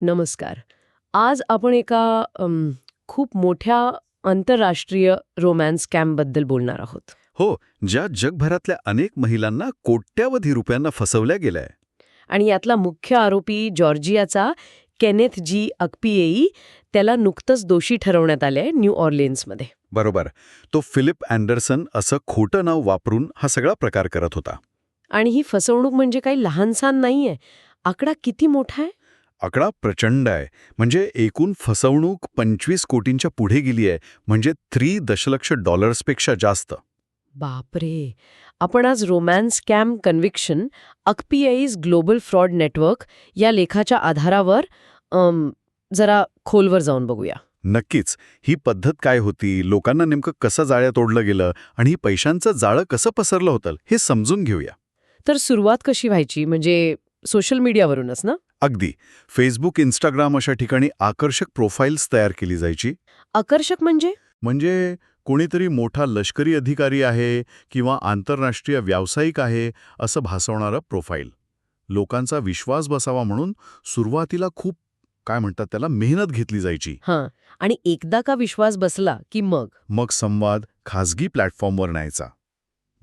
नमस्कार. आज आपण एका अम, खूप मोठ्या आंतरराष्ट्रीय रोमॅन्स स्कॅमबद्दल बोलणार आहोत. हो ज्या जगभरातल्या अनेक महिलांना कोट्यावधी रुपयांना फसवल्या गेलंय. आणि यातला मुख्य आरोपी जॉर्जियाचा केनेथ जी अकपिएई त्याला नुकतंच दोषी ठरवण्यात आले न्यू ऑर्लिन्समध्ये. बरोबर. तो फिलिप अँडरसन असं खोटं नाव वापरून हा सगळा प्रकार करत होता. आणि ही फसवणूक म्हणजे काही लहानसहान नाहीये. आकडा किती मोठा आहे? आकडा प्रचंड आहे. म्हणजे एकूण फसवणूक पंचवीस कोटींच्या पुढे गेली आहे. म्हणजे थ्री दशलक्ष डॉलर्सपेक्षा जास्त. बापरे! आपण आज रोमॅन्स स्कॅम कन्व्हिक्शन अकपीआईज ग्लोबल फ्रॉड नेटवर्क या लेखाच्या आधारावर अम, जरा खोलवर जाऊन बघूया. नक्कीच. ही पद्धत काय होती? लोकांना नेमकं कसं जाळ्यात ओढलं गेलं? आणि ही पैशांचं जाळं कसं पसरलं होतं? हे समजून घेऊया. तर सुरुवात कशी व्हायची? म्हणजे सोशल मीडियावरूनच ना? अगदी. फेसबुक इंस्टाग्राम अशा ठिकाणी आकर्षक प्रोफाईल्स तयार केली जायची. आकर्षक म्हणजे? म्हणजे कोणीतरी मोठा लष्करी अधिकारी आहे किंवा आंतरराष्ट्रीय व्यावसायिक आहे असं भासवणारं प्रोफाईल लोकांचा विश्वास बसावा म्हणून सुरुवातीला खूप काय म्हणतात त्याला मेहनत घेतली जायची. हां. आणि एकदा का विश्वास बसला की मग? मग संवाद खाजगी प्लॅटफॉर्मवर न्यायचा.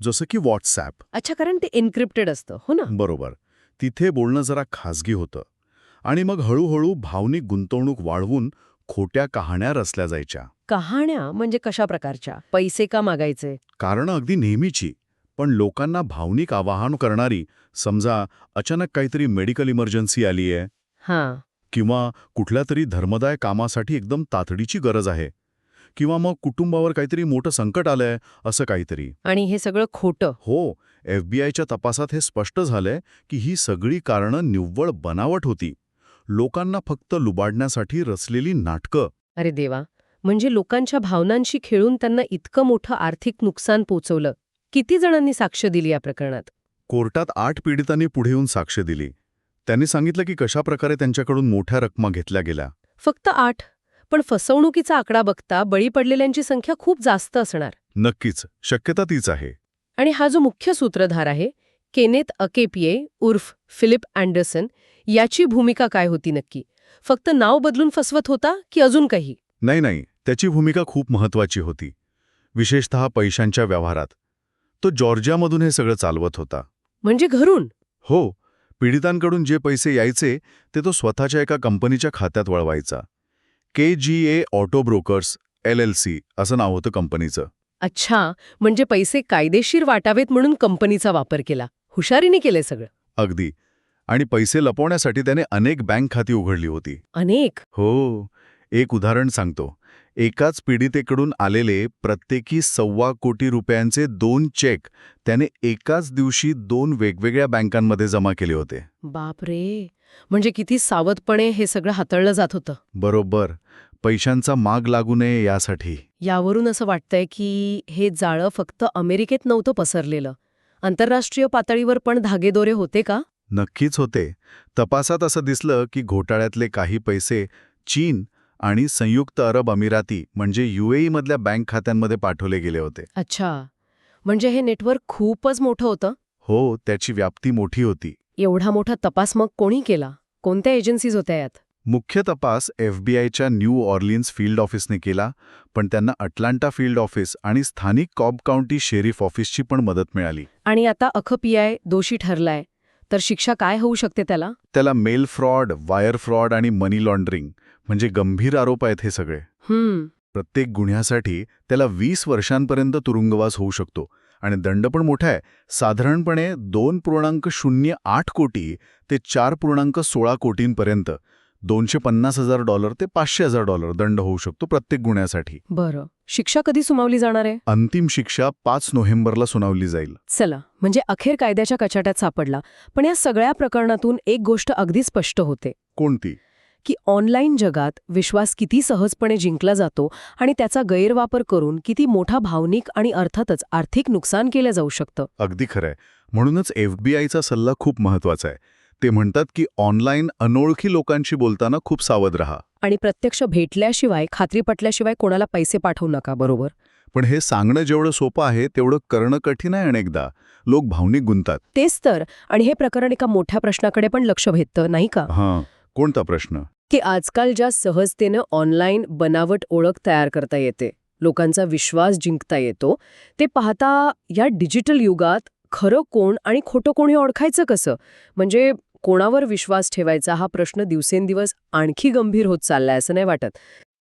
जसं की व्हॉट्सॲप अच्छा कारण ते एन्क्रिप्टेड असतं हो ना? बरोबर. तिथे बोलणं जरा खाजगी होतं. आणि मग हळूहळू भावनिक गुंतवणूक वाढवून खोट्या कहाण्या रचल्या जायच्या. कहाण्या म्हणजे कशा प्रकारच्या? पैसे का मागायचे? कारणं अगदी नेहमीची पण लोकांना भावनिक आवाहन करणारी समजा अचानक काहीतरी मेडिकल इमर्जन्सी आली आहे हां. किंवा कुठल्या तरी धर्मदाय कामासाठी एकदम तातडीची गरज आहे. किंवा मग कुटुंबावर काहीतरी मोठं संकट आलंय असं काहीतरी. आणि हे सगळं खोटं. हो एफबीआयच्या तपासात हे स्पष्ट झालंय की ही सगळी कारणं निव्वळ बनावट होती. लोकांना फक्त लुबाडण्यासाठी रचलेली नाटकं. अरे देवा म्हणजे लोकांच्या भावनांशी खेळून त्यांना इतकं मोठं आर्थिक नुकसान पोचवलं. किती जणांनी साक्ष दिली या प्रकरणात? कोर्टात आठ पीडितांनी पुढे येऊन साक्ष दिली. त्यांनी सांगितलं की कशाप्रकारे त्यांच्याकडून मोठ्या रकमा घेतल्या गेल्या. फक्त आठ. पण फसवणुकीचा आकडा बघता बळी पडलेल्यांची संख्या खूप जास्त असणार. नक्कीच शक्यता तीच आहे. आणि हा जो मुख्य सूत्रधार आहे केनेत अकेपिये उर्फ फिलिप अँडरसन याची भूमिका काय होती नक्की? फक्त नाव बदलून फसवत होता की अजून काही? नाही नाही. त्याची भूमिका खूप महत्वाची होती. विशेषतः पैशांच्या व्यवहारात. तो जॉर्जियामधून हे सगळं चालवत होता. म्हणजे घरून? हो. पीडितांकडून जे पैसे यायचे ते तो स्वतःच्या एका कंपनीच्या खात्यात वळवायचा. K G A auto brokers L L C असं नाव होतं कंपनीचं. अच्छा. म्हणजे पैसे कायदेशीर वाटावेत म्हणून कंपनीचा वापर केला. हुशारीने केले सगळं. अगदी. आणि पैसे लपवण्यासाठी त्याने अनेक बँक खाती उघडली होती. अनेक? हो. एक उदाहरण सांगतो. एकाच पीडितेकडून आलेले प्रत्येकी सव्वा कोटी रुपयांचे दोन चेक त्याने एकाच दिवशी दोन वेगवेगळ्या बँकांमध्ये जमा केले होते. बापरे! म्हणजे किती सावधपणे हे सगळं हाताळलं जात होतं. बरोबर. पैशांचा माग लागू नये यासाठी. यावरून असं वाटतंय की हे जाळं फक्त अमेरिकेत नव्हतं पसरलेलं. आंतरराष्ट्रीय पातळीवर पण धागेदोरे होते का? नक्कीच होते. तपासात असं दिसलं की घोटाळ्यातले काही पैसे चीन आणि संयुक्त अरब अमिराती म्हणजे युएई मधल्या बँक खात्यांमध्ये पाठवले गेले होते. अच्छा. म्हणजे हे नेटवर्क खूपच मोठं होतं? हो त्याची व्याप्ती मोठी होती. एवढा मोठा तपास मग कोणी केला? कोणत्या एजन्सीज होत्या यात? मुख्य तपास एफबीआयच्या न्यू ऑर्लिन्स फील्ड ऑफिसने केला पण त्यांना अटलांटा फील्ड ऑफिस आणि स्थानिक कॉब काउंटी शेरीफ ऑफिसची पण मदत मिळाली. आणि आता अख पीआय दोषी ठरलाय. तर शिक्षा काय होऊ शकते त्याला? त्याला मेल फ्रॉड वायर फ्रॉड आणि मनी लॉन्ड्रिंग म्हणजे गंभीर आरोप आहेत हे सगळे. प्रत्येक गुन्ह्यासाठी त्याला वीस वर्षांपर्यंत तुरुंगवास होऊ शकतो आणि दंड पण मोठा आहे. साधारणपणे दोन पूर्णांक शून्य आठ कोटी ते चार पूर्णांक सोळा कोटींपर्यंत दोनशे पन्नास हजार डॉलर ते पाचशे हजार डॉलर दंड होऊ शकतो प्रत्येक गुन्ह्यासाठी. बरं. शिक्षा कधी सुमावली जाणार आहे? अंतिम शिक्षा पाच नोव्हेंबरला सुनावली जाईल. चला म्हणजे अखेर कायद्याच्या कचाट्यात सापडला. पण या सगळ्या प्रकरणातून एक गोष्ट अगदी स्पष्ट होते. कोणती? की ऑनलाईन जगात विश्वास किती सहजपणे जिंकला जातो आणि त्याचा गैरवापर करून किती मोठा भावनिक आणि अर्थातच आर्थिक नुकसान केलं जाऊ शकतं. अगदी खरंय. म्हणूनच एफबीआयचा सल्ला खूप महत्त्वाचा आहे. ते म्हणतात की ऑनलाईन अनोळखी लोकांशी बोलताना खूप सावध रहा. आणि प्रत्यक्ष भेटल्याशिवाय खात्री पटल्याशिवाय कोणाला पैसे पाठवू नका बरोबर? पण हे सांगणं जेवढं सोपं आहे तेवढं करणं कठीण आहे अनेकदा. लोक भावनिक गुंतात. तेच तर. आणि हे प्रकरण एका मोठ्या प्रश्नाकडे पण लक्ष भेटतं नाही का? हां. कोणता प्रश्न? की आजकाल ज्या सहजतेनं ऑनलाईन बनावट ओळख तयार करता येते लोकांचा विश्वास जिंकता येतो ते पाहता या डिजिटल युगात खरं कोण आणि खोटं कोणी ओळखायचं कसं? म्हणजे कोणावर विश्वास ठेवायचा हा प्रश्न दिवसेंदिवस आणखी गंभीर होत चाललाय असं नाही वाटत.